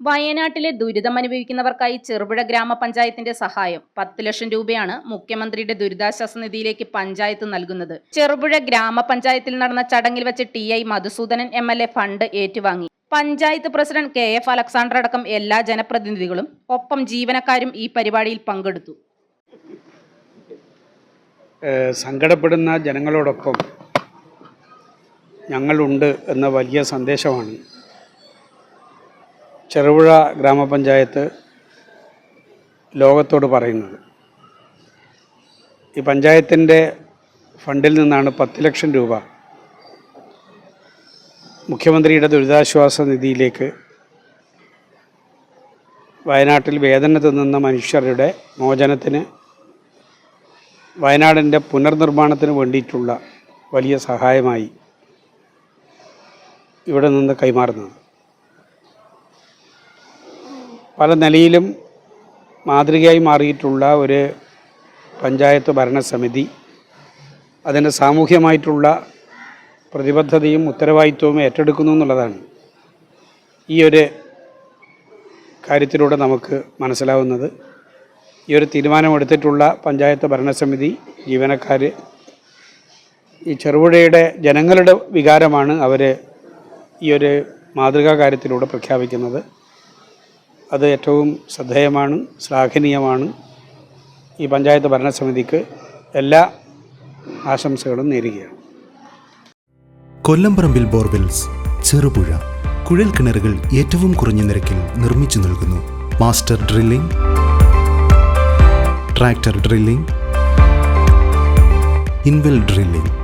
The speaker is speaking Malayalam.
വയനാട്ടിലെ ദുരിതമനുഭവിക്കുന്നവർക്കായി ചെറുപുഴ ഗ്രാമപഞ്ചായത്തിന്റെ സഹായം പത്ത് ലക്ഷം രൂപയാണ് മുഖ്യമന്ത്രിയുടെ ദുരിതാശ്വാസ നിധിയിലേക്ക് പഞ്ചായത്ത് നൽകുന്നത്. ചെറുപുഴ ഗ്രാമപഞ്ചായത്തിൽ നടന്ന ചടങ്ങിൽ വെച്ച് T I Madhusoodanan MLA fund ഏറ്റുവാങ്ങി. Panchayat president K F Alexander അടക്കം എല്ലാ ജനപ്രതിനിധികളും ഒപ്പം ജീവനക്കാരും ഈ പരിപാടിയിൽ പങ്കെടുത്തു. സങ്കടപ്പെടുന്ന ജനങ്ങളോടൊപ്പം ഞങ്ങളുണ്ട് എന്ന വലിയ സന്ദേശമാണ് ചെറുപുഴ ഗ്രാമപഞ്ചായത്ത് ലോകത്തോട് പറയുന്നത്. ഈ പഞ്ചായത്തിന്റെ ഫണ്ടിൽ നിന്നാണ് പത്ത് ലക്ഷം രൂപ മുഖ്യമന്ത്രിയുടെ ദുരിതാശ്വാസ നിധിയിലേക്ക് വയനാട്ടിൽ വേദന തിന്നുന്ന മനുഷ്യരുടെ മോചനത്തിന് വയനാടിന്റെ പുനർനിർമ്മാണത്തിന് വേണ്ടിയിട്ടുള്ള വലിയ സഹായമായി ഇവിടെ നിന്ന് കൈമാറുന്നത്. പല നിലയിലും മാതൃകയായി മാറിയിട്ടുള്ള ഒരു പഞ്ചായത്ത് ഭരണസമിതി അതിന്റെ സാമൂഹ്യമായിട്ടുള്ള പ്രതിബദ്ധതയും ഉത്തരവാദിത്വവും ഏറ്റെടുക്കുന്നു എന്നുള്ളതാണ് ഈ ഒരു കാര്യത്തിലൂടെ നമുക്ക് മനസ്സിലാവുന്നത്. ഈ ഒരു തീരുമാനമെടുത്തിട്ടുള്ള പഞ്ചായത്ത് ഭരണസമിതി ജീവനക്കാർ ഈ ചെറുപുഴയുടെ ജനങ്ങളുടെ വികാരമാണ് അവർ ഈ ഒരു മാതൃകാ കാര്യത്തിലൂടെ പ്രഖ്യാപിക്കുന്നത്. അത് ഏറ്റവും ശ്രദ്ധേയമാണ് ശ്ലാഘനീയമാണ്. ഈ പഞ്ചായത്ത് ഭരണസമിതിക്ക് എല്ലാ ആശംസകളും നേരുകയാണ്. കൊല്ലംപറമ്പിൽ ബോർവെൽസ് ചെറുപുഴ കുഴൽ കിണറുകൾ ഏറ്റവും കുറഞ്ഞ നിരക്കിൽ നിർമ്മിച്ചു നൽകുന്നു. Master drilling tractor drilling inwell drilling.